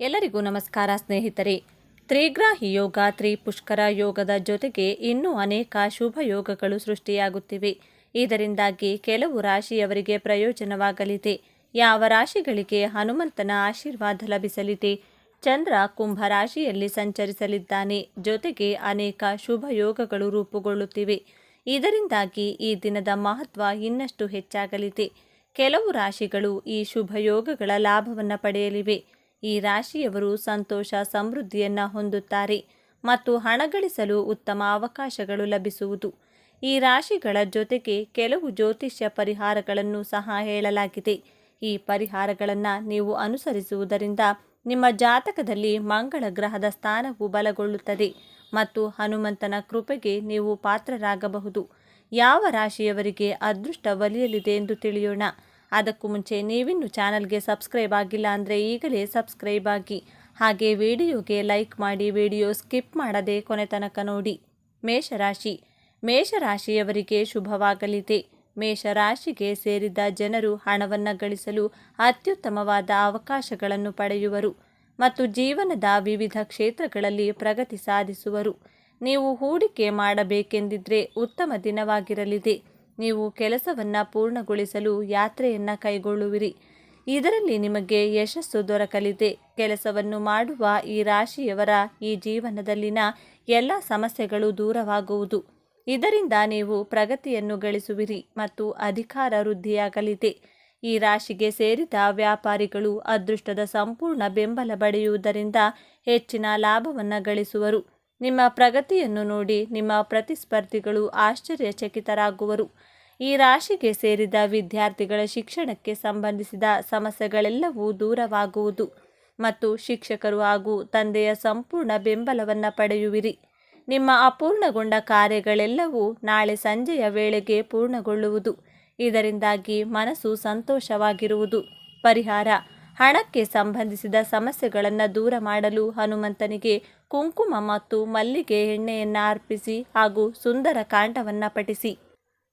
ಎಲ್ಲರಿಗೂ ನಮಸ್ಕಾರ ಸ್ನೇಹಿತರೆ. ತ್ರಿಗ್ರಾಹಿ ಯೋಗ, ತ್ರಿಪುಷ್ಕರ ಯೋಗದ ಜೊತೆಗೆ ಇನ್ನೂ ಅನೇಕ ಶುಭ ಯೋಗಗಳು ಸೃಷ್ಟಿಯಾಗುತ್ತಿವೆ. ಇದರಿಂದಾಗಿ ಕೆಲವು ರಾಶಿಯವರಿಗೆ ಪ್ರಯೋಜನವಾಗಲಿದೆ. ಯಾವ ರಾಶಿಗಳಿಗೆ ಹನುಮಂತನ ಆಶೀರ್ವಾದ ಲಭಿಸಲಿದೆ? ಚಂದ್ರ ಕುಂಭ ರಾಶಿಯಲ್ಲಿ ಸಂಚರಿಸಲಿದ್ದಾನೆ. ಜೊತೆಗೆ ಅನೇಕ ಶುಭ ಯೋಗಗಳು ರೂಪುಗೊಳ್ಳುತ್ತಿವೆ. ಇದರಿಂದಾಗಿ ಈ ದಿನದ ಮಹತ್ವ ಇನ್ನಷ್ಟು ಹೆಚ್ಚಾಗಲಿದೆ. ಕೆಲವು ರಾಶಿಗಳು ಈ ಶುಭ ಯೋಗಗಳ ಲಾಭವನ್ನು ಪಡೆಯಲಿವೆ. ಈ ರಾಶಿಯವರು ಸಂತೋಷ, ಸಮೃದ್ಧಿಯನ್ನು ಹೊಂದುತ್ತಾರೆ ಮತ್ತು ಹಣ ಗಳಿಸಲು ಉತ್ತಮ ಅವಕಾಶಗಳು ಲಭಿಸುವುದು. ಈ ರಾಶಿಗಳ ಜೊತೆಗೆ ಕೆಲವು ಜ್ಯೋತಿಷ್ಯ ಪರಿಹಾರಗಳನ್ನು ಸಹ ಹೇಳಲಾಗಿದೆ. ಈ ಪರಿಹಾರಗಳನ್ನು ನೀವು ಅನುಸರಿಸುವುದರಿಂದ ನಿಮ್ಮ ಜಾತಕದಲ್ಲಿ ಮಂಗಳ ಗ್ರಹದ ಸ್ಥಾನವು ಬಲಗೊಳ್ಳುತ್ತದೆ ಮತ್ತು ಹನುಮಂತನ ಕೃಪೆಗೆ ನೀವು ಪಾತ್ರರಾಗಬಹುದು. ಯಾವ ರಾಶಿಯವರಿಗೆ ಅದೃಷ್ಟ ಒಲಿಯಲಿದೆ ಎಂದು ತಿಳಿಯೋಣ. ಅದಕ್ಕೂ ಮುಂಚೆ ನೀವಿನ್ನು ಚಾನಲ್ಗೆ ಸಬ್ಸ್ಕ್ರೈಬ್ ಆಗಿಲ್ಲ ಅಂದರೆ ಈಗಲೇ ಸಬ್ಸ್ಕ್ರೈಬ್ ಆಗಿ. ಹಾಗೆ ವಿಡಿಯೋಗೆ ಲೈಕ್ ಮಾಡಿ ವಿಡಿಯೋ ಸ್ಕಿಪ್ ಮಾಡದೆ ಕೊನೆ ತನಕ ನೋಡಿ. ಮೇಷರಾಶಿ. ಮೇಷರಾಶಿಯವರಿಗೆ ಶುಭವಾಗಲಿದೆ. ಮೇಷರಾಶಿಗೆ ಸೇರಿದ ಜನರು ಹಣವನ್ನು ಗಳಿಸಲು ಅತ್ಯುತ್ತಮವಾದ ಅವಕಾಶಗಳನ್ನು ಪಡೆಯುವರು ಮತ್ತು ಜೀವನದ ವಿವಿಧ ಕ್ಷೇತ್ರಗಳಲ್ಲಿ ಪ್ರಗತಿ ಸಾಧಿಸುವರು. ನೀವು ಹೂಡಿಕೆ ಮಾಡಬೇಕೆಂದಿದ್ರೆ ಉತ್ತಮ ದಿನವಾಗಿರಲಿದೆ. ನೀವು ಕೆಲಸವನ್ನು ಪೂರ್ಣಗೊಳಿಸಲು ಯಾತ್ರೆಯನ್ನು ಕೈಗೊಳ್ಳುವಿರಿ. ಇದರಲ್ಲಿ ನಿಮಗೆ ಯಶಸ್ಸು ದೊರಕಲಿದೆ. ಕೆಲಸವನ್ನು ಮಾಡುವ ಈ ರಾಶಿಯವರ ಈ ಜೀವನದಲ್ಲಿನ ಎಲ್ಲ ಸಮಸ್ಯೆಗಳು ದೂರವಾಗುವುದು. ಇದರಿಂದ ನೀವು ಪ್ರಗತಿಯನ್ನು ಗಳಿಸುವಿರಿ ಮತ್ತು ಅಧಿಕಾರ ವೃದ್ಧಿಯಾಗಲಿದೆ. ಈ ರಾಶಿಗೆ ಸೇರಿದ ವ್ಯಾಪಾರಿಗಳು ಅದೃಷ್ಟದ ಸಂಪೂರ್ಣ ಬೆಂಬಲ ಪಡೆಯುವುದರಿಂದ ಹೆಚ್ಚಿನ ಲಾಭವನ್ನು ಗಳಿಸುವರು. ನಿಮ್ಮ ಪ್ರಗತಿಯನ್ನು ನೋಡಿ ನಿಮ್ಮ ಪ್ರತಿಸ್ಪರ್ಧಿಗಳು ಆಶ್ಚರ್ಯಚಕಿತರಾಗುವರು. ಈ ರಾಶಿಗೆ ಸೇರಿದ ವಿದ್ಯಾರ್ಥಿಗಳ ಶಿಕ್ಷಣಕ್ಕೆ ಸಂಬಂಧಿಸಿದ ಸಮಸ್ಯೆಗಳೆಲ್ಲವೂ ದೂರವಾಗುವುದು. ಮತ್ತು ಶಿಕ್ಷಕರು ಹಾಗೂ ತಂದೆಯ ಸಂಪೂರ್ಣ ಬೆಂಬಲವನ್ನು ಪಡೆಯುವಿರಿ. ನಿಮ್ಮ ಅಪೂರ್ಣಗೊಂಡ ಕಾರ್ಯಗಳೆಲ್ಲವೂ ನಾಳೆ ಸಂಜೆಯ ವೇಳೆಗೆ ಪೂರ್ಣಗೊಳ್ಳುವುದು. ಇದರಿಂದಾಗಿ ಮನಸ್ಸು ಸಂತೋಷವಾಗಿರುವುದು. ಪರಿಹಾರ. ಹಣಕ್ಕೆ ಸಂಬಂಧಿಸಿದ ಸಮಸ್ಯೆಗಳನ್ನು ದೂರ ಮಾಡಲು ಹನುಮಂತನಿಗೆ ಕುಂಕುಮ ಮತ್ತು ಮಲ್ಲಿಗೆ ಎಣ್ಣೆಯನ್ನು ಅರ್ಪಿಸಿ ಹಾಗೂ ಸುಂದರ ಕಾಂಡವನ್ನು ಪಠಿಸಿ.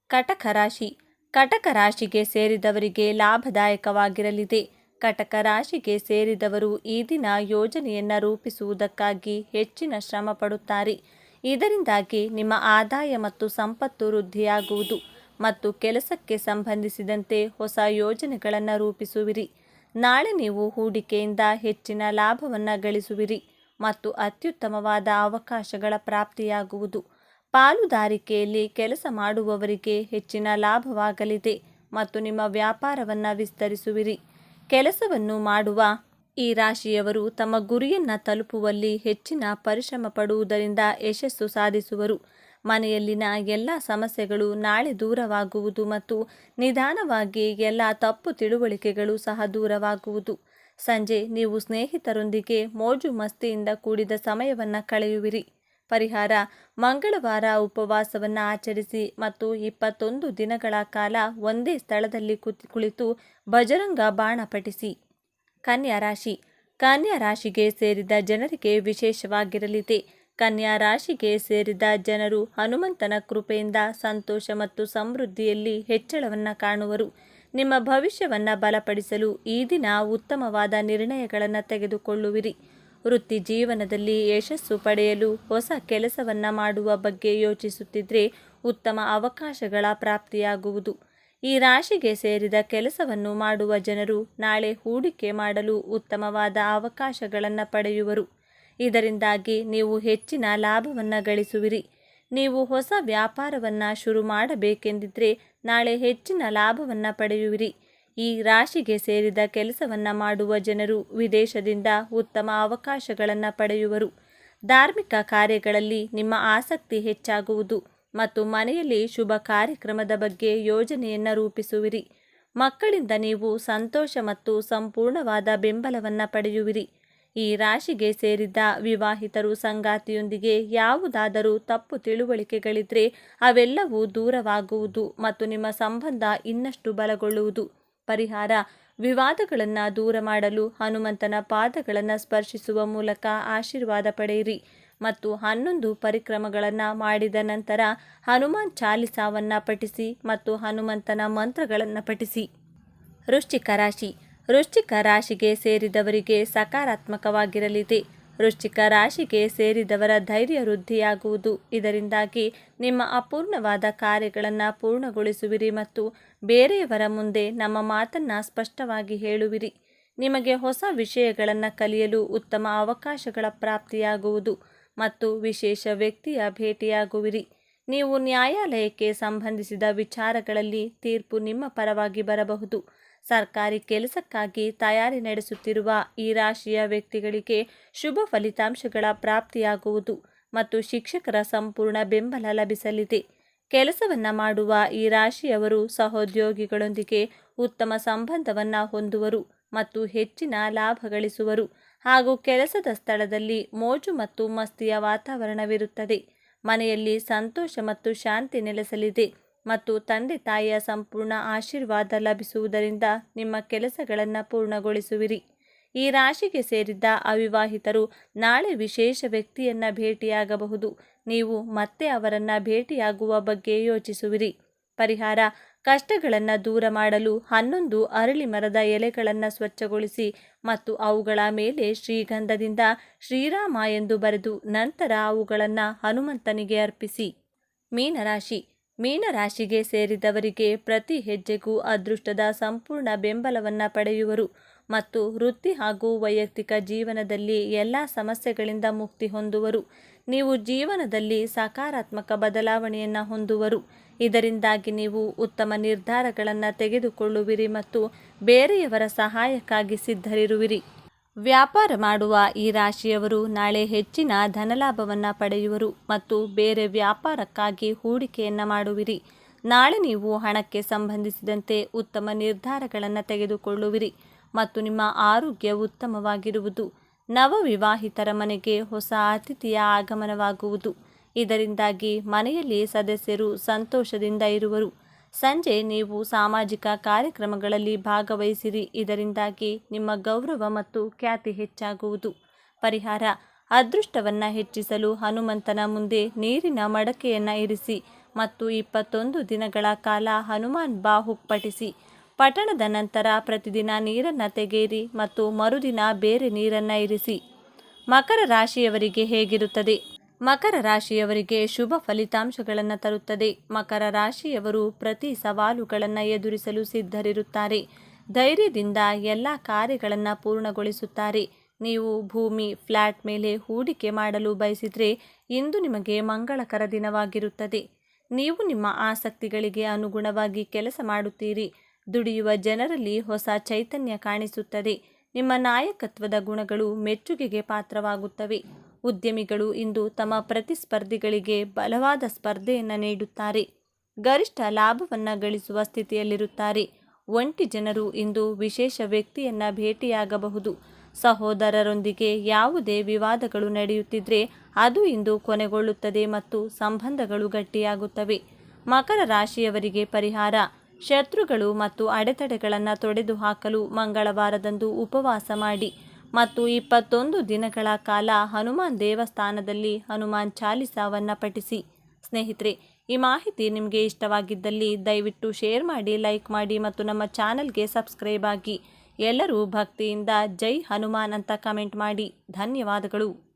ಕಟಕ ರಾಶಿ. ಕಟಕ ರಾಶಿಗೆ ಸೇರಿದವರಿಗೆ ಲಾಭದಾಯಕವಾಗಿರಲಿದೆ. ಕಟಕ ರಾಶಿಗೆ ಸೇರಿದವರು ಈ ದಿನ ಯೋಜನೆಯನ್ನು ರೂಪಿಸುವುದಕ್ಕಾಗಿ ಹೆಚ್ಚಿನ ಶ್ರಮ ಪಡುತ್ತಾರೆ. ಇದರಿಂದಾಗಿ ನಿಮ್ಮ ಆದಾಯ ಮತ್ತು ಸಂಪತ್ತು ವೃದ್ಧಿಯಾಗುವುದು. ಮತ್ತು ಕೆಲಸಕ್ಕೆ ಸಂಬಂಧಿಸಿದಂತೆ ಹೊಸ ಯೋಜನೆಗಳನ್ನು ರೂಪಿಸುವಿರಿ. ನಾಳೆ ನೀವು ಹೂಡಿಕೆಯಿಂದ ಹೆಚ್ಚಿನ ಲಾಭವನ್ನು ಗಳಿಸುವಿರಿ ಮತ್ತು ಅತ್ಯುತ್ತಮವಾದ ಅವಕಾಶಗಳ ಪ್ರಾಪ್ತಿಯಾಗುವುದು. ಪಾಲುದಾರಿಕೆಯಲ್ಲಿ ಕೆಲಸ ಮಾಡುವವರಿಗೆ ಹೆಚ್ಚಿನ ಲಾಭವಾಗಲಿದೆ ಮತ್ತು ನಿಮ್ಮ ವ್ಯಾಪಾರವನ್ನು ವಿಸ್ತರಿಸುವಿರಿ. ಕೆಲಸವನ್ನು ಮಾಡುವ ಈ ರಾಶಿಯವರು ತಮ್ಮ ಗುರಿಯನ್ನು ತಲುಪುವಲ್ಲಿ ಹೆಚ್ಚಿನ ಪರಿಶ್ರಮ ಪಡುವುದರಿಂದ ಯಶಸ್ಸು ಸಾಧಿಸುವರು. ಮನೆಯಲ್ಲಿನ ಎಲ್ಲ ಸಮಸ್ಯೆಗಳು ನಾಳೆ ದೂರವಾಗುವುದು ಮತ್ತು ನಿಧಾನವಾಗಿ ಎಲ್ಲ ತಪ್ಪು ತಿಳುವಳಿಕೆಗಳು ಸಹ ದೂರವಾಗುವುದು. ಸಂಜೆ ನೀವು ಸ್ನೇಹಿತರೊಂದಿಗೆ ಮೋಜು ಮಸ್ತಿಯಿಂದ ಕೂಡಿದ ಸಮಯವನ್ನು ಕಳೆಯುವಿರಿ. ಪರಿಹಾರ, ಮಂಗಳವಾರ ಉಪವಾಸವನ್ನು ಆಚರಿಸಿ ಮತ್ತು ಇಪ್ಪತ್ತೊಂದು ದಿನಗಳ ಕಾಲ ಒಂದೇ ಸ್ಥಳದಲ್ಲಿ ಕುಳಿತು ಬಜರಂಗ ಬಾಣ ಪಠಿಸಿ. ಕನ್ಯಾ ರಾಶಿ, ಕನ್ಯಾ ರಾಶಿಗೆ ಸೇರಿದ ಜನರಿಗೆ ವಿಶೇಷವಾಗಿರಲಿದೆ. ಕನ್ಯಾ ರಾಶಿಗೆ ಸೇರಿದ ಜನರು ಹನುಮಂತನ ಕೃಪೆಯಿಂದ ಸಂತೋಷ ಮತ್ತು ಸಮೃದ್ಧಿಯಲ್ಲಿ ಹೆಚ್ಚಳವನ್ನು ಕಾಣುವರು. ನಿಮ್ಮ ಭವಿಷ್ಯವನ್ನು ಬಲಪಡಿಸಲು ಈ ದಿನ ಉತ್ತಮವಾದ ನಿರ್ಣಯಗಳನ್ನು ತೆಗೆದುಕೊಳ್ಳುವಿರಿ. ವೃತ್ತಿ ಜೀವನದಲ್ಲಿ ಯಶಸ್ಸು ಪಡೆಯಲು ಹೊಸ ಕೆಲಸವನ್ನು ಮಾಡುವ ಬಗ್ಗೆ ಯೋಚಿಸುತ್ತಿದ್ದರೆ ಉತ್ತಮ ಅವಕಾಶಗಳ ಪ್ರಾಪ್ತಿಯಾಗುವುದು. ಈ ರಾಶಿಗೆ ಸೇರಿದ ಕೆಲಸವನ್ನು ಮಾಡುವ ಜನರು ನಾಳೆ ಹೂಡಿಕೆ ಮಾಡಲು ಉತ್ತಮವಾದ ಅವಕಾಶಗಳನ್ನು ಪಡೆಯುವರು. ಇದರಿಂದಾಗಿ ನೀವು ಹೆಚ್ಚಿನ ಲಾಭವನ್ನು ಗಳಿಸುವಿರಿ. ನೀವು ಹೊಸ ವ್ಯಾಪಾರವನ್ನು ಶುರು ಮಾಡಬೇಕೆಂದಿದ್ದರೆ ನಾಳೆ ಹೆಚ್ಚಿನ ಲಾಭವನ್ನು ಪಡೆಯುವಿರಿ. ಈ ರಾಶಿಗೆ ಸೇರಿದ ಕೆಲಸವನ್ನು ಮಾಡುವ ಜನರು ವಿದೇಶದಿಂದ ಉತ್ತಮ ಅವಕಾಶಗಳನ್ನು ಪಡೆಯುವರು. ಧಾರ್ಮಿಕ ಕಾರ್ಯಗಳಲ್ಲಿ ನಿಮ್ಮ ಆಸಕ್ತಿ ಹೆಚ್ಚಾಗುವುದು ಮತ್ತು ಮನೆಯಲ್ಲಿ ಶುಭ ಕಾರ್ಯಕ್ರಮದ ಬಗ್ಗೆ ಯೋಜನೆಯನ್ನು ರೂಪಿಸುವಿರಿ. ಮಕ್ಕಳಿಂದ ನೀವು ಸಂತೋಷ ಮತ್ತು ಸಂಪೂರ್ಣವಾದ ಬೆಂಬಲವನ್ನು ಪಡೆಯುವಿರಿ. ಈ ರಾಶಿಗೆ ಸೇರಿದ್ದ ವಿವಾಹಿತರು ಸಂಗಾತಿಯೊಂದಿಗೆ ಯಾವುದಾದರೂ ತಪ್ಪು ತಿಳುವಳಿಕೆಗಳಿದ್ರೆ ಅವೆಲ್ಲವೂ ದೂರವಾಗುವುದು ಮತ್ತು ನಿಮ್ಮ ಸಂಬಂಧ ಇನ್ನಷ್ಟು ಬಲಗೊಳ್ಳುವುದು. ಪರಿಹಾರ, ವಿವಾದಗಳನ್ನು ದೂರ ಮಾಡಲು ಹನುಮಂತನ ಪಾದಗಳನ್ನು ಸ್ಪರ್ಶಿಸುವ ಮೂಲಕ ಆಶೀರ್ವಾದ ಪಡೆಯಿರಿ. ಮತ್ತು ಹನ್ನೊಂದು ಪರಿಕ್ರಮಗಳನ್ನು ಮಾಡಿದ ನಂತರ ಹನುಮಾನ್ ಚಾಲಿಸಾವನ್ನು ಪಠಿಸಿ ಮತ್ತು ಹನುಮಂತನ ಮಂತ್ರಗಳನ್ನು ಪಠಿಸಿ. ವೃಶ್ಚಿಕ ರಾಶಿ ವೃಶ್ಚಿಕ ರಾಶಿಗೆ ಸೇರಿದವರಿಗೆ ಸಕಾರಾತ್ಮಕವಾಗಿರಲಿದೆ. ವೃಶ್ಚಿಕ ರಾಶಿಗೆ ಸೇರಿದವರ ಧೈರ್ಯ ವೃದ್ಧಿಯಾಗುವುದು. ಇದರಿಂದಾಗಿ ನಿಮ್ಮ ಅಪೂರ್ಣವಾದ ಕಾರ್ಯಗಳನ್ನು ಪೂರ್ಣಗೊಳಿಸುವಿರಿ ಮತ್ತು ಬೇರೆಯವರ ಮುಂದೆ ನಮ್ಮ ಮಾತನ್ನು ಸ್ಪಷ್ಟವಾಗಿ ಹೇಳುವಿರಿ. ನಿಮಗೆ ಹೊಸ ವಿಷಯಗಳನ್ನು ಕಲಿಯಲು ಉತ್ತಮ ಅವಕಾಶಗಳ ಪ್ರಾಪ್ತಿಯಾಗುವುದು ಮತ್ತು ವಿಶೇಷ ವ್ಯಕ್ತಿಯ ಭೇಟಿಯಾಗುವಿರಿ. ನೀವು ನ್ಯಾಯಾಲಯಕ್ಕೆ ಸಂಬಂಧಿಸಿದ ವಿಚಾರಗಳಲ್ಲಿ ತೀರ್ಪು ನಿಮ್ಮ ಪರವಾಗಿ ಬರಬಹುದು. ಸರ್ಕಾರಿ ಕೆಲಸಕ್ಕಾಗಿ ತಯಾರಿ ನಡೆಸುತ್ತಿರುವ ಈ ರಾಶಿಯ ವ್ಯಕ್ತಿಗಳಿಗೆ ಶುಭ ಫಲಿತಾಂಶಗಳ ಪ್ರಾಪ್ತಿಯಾಗುವುದು ಮತ್ತು ಶಿಕ್ಷಕರ ಸಂಪೂರ್ಣ ಬೆಂಬಲ ಲಭಿಸಲಿದೆ. ಕೆಲಸವನ್ನ ಮಾಡುವ ಈ ರಾಶಿಯವರು ಸಹೋದ್ಯೋಗಿಗಳೊಂದಿಗೆ ಉತ್ತಮ ಸಂಬಂಧವನ್ನ ಹೊಂದುವರು ಮತ್ತು ಹೆಚ್ಚಿನ ಲಾಭ ಗಳಿಸುವರು ಹಾಗೂ ಕೆಲಸದ ಸ್ಥಳದಲ್ಲಿ ಮೋಜು ಮತ್ತು ಮಸ್ತಿಯ ವಾತಾವರಣವಿರುತ್ತದೆ. ಮನೆಯಲ್ಲಿ ಸಂತೋಷ ಮತ್ತು ಶಾಂತಿ ನೆಲೆಸಲಿದೆ. ಮತ್ತು ತಂದೆ ತಾಯಿಯ ಸಂಪೂರ್ಣ ಆಶೀರ್ವಾದ ಲಭಿಸುವುದರಿಂದ ನಿಮ್ಮ ಕೆಲಸಗಳನ್ನು ಪೂರ್ಣಗೊಳಿಸುವಿರಿ. ಈ ರಾಶಿಗೆ ಸೇರಿದ್ದ ಅವಿವಾಹಿತರು ನಾಳೆ ವಿಶೇಷ ವ್ಯಕ್ತಿಯನ್ನು ಭೇಟಿಯಾಗಬಹುದು. ನೀವು ಮತ್ತೆ ಅವರನ್ನು ಭೇಟಿಯಾಗುವ ಬಗ್ಗೆ ಯೋಚಿಸುವಿರಿ. ಪರಿಹಾರ, ಕಷ್ಟಗಳನ್ನು ದೂರ ಮಾಡಲು ಹನ್ನೊಂದು ಅರಳಿ ಮರದ ಎಲೆಗಳನ್ನು ಸ್ವಚ್ಛಗೊಳಿಸಿ ಮತ್ತು ಅವುಗಳ ಮೇಲೆ ಶ್ರೀಗಂಧದಿಂದ ಶ್ರೀರಾಮ ಎಂದು ಬರೆದು ನಂತರ ಅವುಗಳನ್ನು ಹನುಮಂತನಿಗೆ ಅರ್ಪಿಸಿ. ಮೀನರಾಶಿ ಮೀನರಾಶಿಗೆ ಸೇರಿದವರಿಗೆ ಪ್ರತಿ ಹೆಜ್ಜೆಗೂ ಅದೃಷ್ಟದ ಸಂಪೂರ್ಣ ಬೆಂಬಲವನ್ನು ಪಡೆಯುವರು. ಮತ್ತು ವೃತ್ತಿ ಹಾಗೂ ವೈಯಕ್ತಿಕ ಜೀವನದಲ್ಲಿ ಎಲ್ಲ ಸಮಸ್ಯೆಗಳಿಂದ ಮುಕ್ತಿ ಹೊಂದುವರು. ನೀವು ಜೀವನದಲ್ಲಿ ಸಕಾರಾತ್ಮಕ ಬದಲಾವಣೆಯನ್ನು ಹೊಂದುವರು. ಇದರಿಂದಾಗಿ ನೀವು ಉತ್ತಮ ನಿರ್ಧಾರಗಳನ್ನು ತೆಗೆದುಕೊಳ್ಳುವಿರಿ ಮತ್ತು ಬೇರೆಯವರ ಸಹಾಯಕ್ಕಾಗಿ ಸಿದ್ಧರಿರುವಿರಿ. ವ್ಯಾಪಾರ ಮಾಡುವ ಈ ರಾಶಿಯವರು ನಾಳೆ ಹೆಚ್ಚಿನ ಧನಲಾಭವನ್ನು ಪಡೆಯುವರು ಮತ್ತು ಬೇರೆ ವ್ಯಾಪಾರಕ್ಕಾಗಿ ಹೂಡಿಕೆಯನ್ನು ಮಾಡುವಿರಿ. ನಾಳೆ ನೀವು ಹಣಕ್ಕೆ ಸಂಬಂಧಿಸಿದಂತೆ ಉತ್ತಮ ನಿರ್ಧಾರಗಳನ್ನು ತೆಗೆದುಕೊಳ್ಳುವಿರಿ ಮತ್ತು ನಿಮ್ಮ ಆರೋಗ್ಯ ಉತ್ತಮವಾಗಿರುವುದು. ನವವಿವಾಹಿತರ ಮನೆಗೆ ಹೊಸ ಅತಿಥಿಯ ಆಗಮನವಾಗುವುದು. ಇದರಿಂದಾಗಿ ಮನೆಯಲ್ಲಿ ಸದಸ್ಯರು ಸಂತೋಷದಿಂದ ಇರುವರು. ಸಂಜೆ ನೀವು ಸಾಮಾಜಿಕ ಕಾರ್ಯಕ್ರಮಗಳಲ್ಲಿ ಭಾಗವಹಿಸಿರಿ. ಇದರಿಂದಾಗಿ ನಿಮ್ಮ ಗೌರವ ಮತ್ತು ಖ್ಯಾತಿ ಹೆಚ್ಚಾಗುವುದು. ಪರಿಹಾರ, ಅದೃಷ್ಟವನ್ನು ಹೆಚ್ಚಿಸಲು ಹನುಮಂತನ ಮುಂದೆ ನೀರಿನ ಮಡಕೆಯನ್ನು ಇರಿಸಿ ಮತ್ತು ಇಪ್ಪತ್ತೊಂದು ದಿನಗಳ ಕಾಲ ಹನುಮಾನ್ ಬಾಹು ಪಠಿಸಿ. ಪಠಣದ ನಂತರ ಪ್ರತಿದಿನ ನೀರನ್ನು ತೆಗೆಯಿರಿ ಮತ್ತು ಮರುದಿನ ಬೇರೆ ನೀರನ್ನು ಇರಿಸಿ. ಮಕರ ರಾಶಿಯವರಿಗೆ ಹೇಗಿರುತ್ತದೆ? ಮಕರ ರಾಶಿಯವರಿಗೆ ಶುಭ ಫಲಿತಾಂಶಗಳನ್ನು ತರುತ್ತದೆ. ಮಕರ ರಾಶಿಯವರು ಪ್ರತಿ ಸವಾಲುಗಳನ್ನು ಎದುರಿಸಲು ಸಿದ್ಧರಿರುತ್ತಾರೆ. ಧೈರ್ಯದಿಂದ ಎಲ್ಲ ಕಾರ್ಯಗಳನ್ನು ಪೂರ್ಣಗೊಳಿಸುತ್ತಾರೆ. ನೀವು ಭೂಮಿ ಫ್ಲ್ಯಾಟ್ ಮೇಲೆ ಹೂಡಿಕೆ ಮಾಡಲು ಬಯಸಿದರೆ ಇಂದು ನಿಮಗೆ ಮಂಗಳಕರ ದಿನವಾಗಿರುತ್ತದೆ. ನೀವು ನಿಮ್ಮ ಆಸಕ್ತಿಗಳಿಗೆ ಅನುಗುಣವಾಗಿ ಕೆಲಸ ಮಾಡುತ್ತೀರಿ. ದುಡಿಯುವ ಜನರಲ್ಲಿ ಹೊಸ ಚೈತನ್ಯ ಕಾಣಿಸುತ್ತದೆ. ನಿಮ್ಮ ನಾಯಕತ್ವದ ಗುಣಗಳು ಮೆಚ್ಚುಗೆಗೆ ಪಾತ್ರವಾಗುತ್ತವೆ. ಉದ್ಯಮಿಗಳು ಇಂದು ತಮ್ಮ ಪ್ರತಿಸ್ಪರ್ಧಿಗಳಿಗೆ ಬಲವಾದ ಸ್ಪರ್ಧೆಯನ್ನು ನೀಡುತ್ತಾರೆ. ಗರಿಷ್ಠ ಲಾಭವನ್ನು ಗಳಿಸುವ ಸ್ಥಿತಿಯಲ್ಲಿರುತ್ತಾರೆ. ಒಂಟಿ ಜನರು ಇಂದು ವಿಶೇಷ ವ್ಯಕ್ತಿಯನ್ನು ಭೇಟಿಯಾಗಬಹುದು. ಸಹೋದರರೊಂದಿಗೆ ಯಾವುದೇ ವಿವಾದಗಳು ನಡೆಯುತ್ತಿದ್ದರೆ ಅದು ಇಂದು ಕೊನೆಗೊಳ್ಳುತ್ತದೆ ಮತ್ತು ಸಂಬಂಧಗಳು ಗಟ್ಟಿಯಾಗುತ್ತವೆ. ಮಕರ ರಾಶಿಯವರಿಗೆ ಪರಿಹಾರ. ಶತ್ರುಗಳು ಮತ್ತು ಅಡೆತಡೆಗಳನ್ನು ತೊಡೆದು ಹಾಕಲು ಮಂಗಳವಾರದಂದು ಉಪವಾಸ ಮಾಡಿ. ಮತ್ತು ಇಪ್ಪತ್ತೊಂದು ದಿನಗಳ ಕಾಲ ಹನುಮಾನ್ ದೇವಸ್ಥಾನದಲ್ಲಿ ಹನುಮಾನ್ ಚಾಲಿಸಾವನ್ನು ಪಠಿಸಿ. ಸ್ನೇಹಿತರೆ, ಈ ಮಾಹಿತಿ ನಿಮಗೆ ಇಷ್ಟವಾಗಿದ್ದಲ್ಲಿ ದಯವಿಟ್ಟು ಶೇರ್ ಮಾಡಿ, ಲೈಕ್ ಮಾಡಿ ಮತ್ತು ನಮ್ಮ ಚಾನಲ್ಗೆ ಸಬ್ಸ್ಕ್ರೈಬ್ ಆಗಿ. ಎಲ್ಲರೂ ಭಕ್ತಿಯಿಂದ ಜೈ ಹನುಮಾನ್ ಅಂತ ಕಮೆಂಟ್ ಮಾಡಿ. ಧನ್ಯವಾದಗಳು.